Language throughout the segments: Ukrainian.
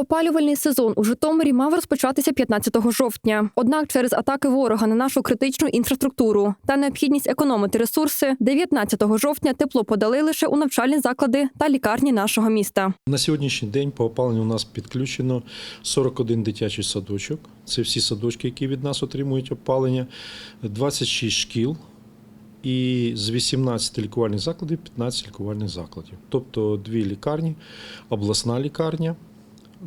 Опалювальний сезон у Житомирі мав розпочатися 15 жовтня. Однак через атаки ворога на нашу критичну інфраструктуру та необхідність економити ресурси, 19 жовтня тепло подали лише у навчальні заклади та лікарні нашого міста. На сьогоднішній день по опаленню у нас підключено 41 дитячий садочок. Це всі садочки, які від нас отримують опалення, 26 шкіл. І з 18 лікувальних закладів 15 лікувальних закладів. Тобто дві лікарні, обласна лікарня,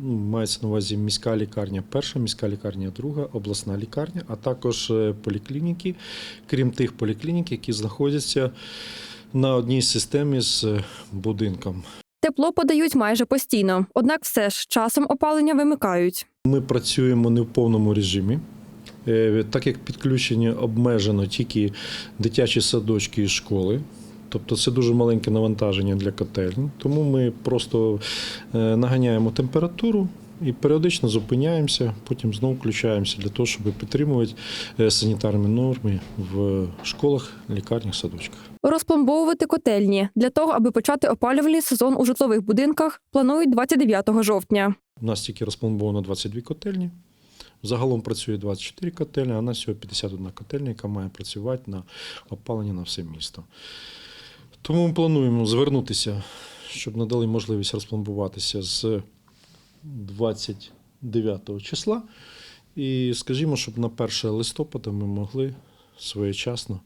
мається на увазі міська лікарня, перша, міська лікарня, друга, обласна лікарня, а також е, поліклініки, крім тих поліклінік, які знаходяться на одній системі з е, будинком. Тепло подають майже постійно, однак все ж часом опалення вимикають. Ми працюємо не в повному режимі. Е, Так як підключення обмежено тільки дитячі садочки і школи, тобто це дуже маленьке навантаження для котельні, тому ми просто е, наганяємо температуру і періодично зупиняємося, потім знову включаємося для того, щоб підтримувати е, санітарні норми в школах, лікарнях, садочках. Розпломбовувати котельні для того, аби почати опалювальний сезон у житлових будинках, планують 29 жовтня. У нас тільки розпломбовано 22 котельні. Загалом працює 24 котельні, а у нас всього 51 котельня, яка має працювати на опалення на все місто. Тому ми плануємо звернутися, щоб надали можливість розпломбуватися з 29 числа. І скажімо, щоб на 1 листопада ми могли своєчасно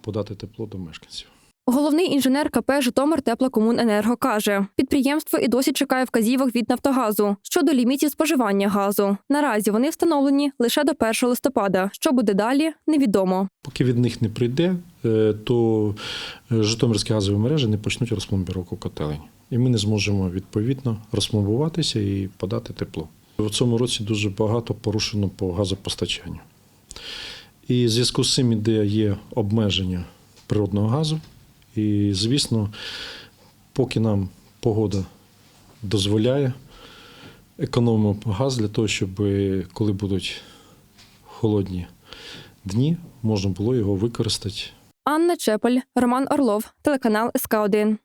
подати тепло до мешканців. Головний інженер КП Житомир Теплокомуненерго каже, підприємство і досі чекає вказівок від Нафтогазу щодо лімітів споживання газу. Наразі вони встановлені лише до 1 листопада. Що буде далі, невідомо. Поки від них не прийде, то е, Житомирські газові мережі не почнуть розпломбіровку котелень. І ми не зможемо відповідно розпломбуватися і подати тепло. У цьому році дуже багато порушено по газопостачанню. І в зв'язку з цим іде є обмеження природного газу. І, звісно, поки нам погода дозволяє, економимо газ для того, щоб е, коли будуть холодні дні можна було його використати Анна Чепель, Роман Орлов, телеканал СК 1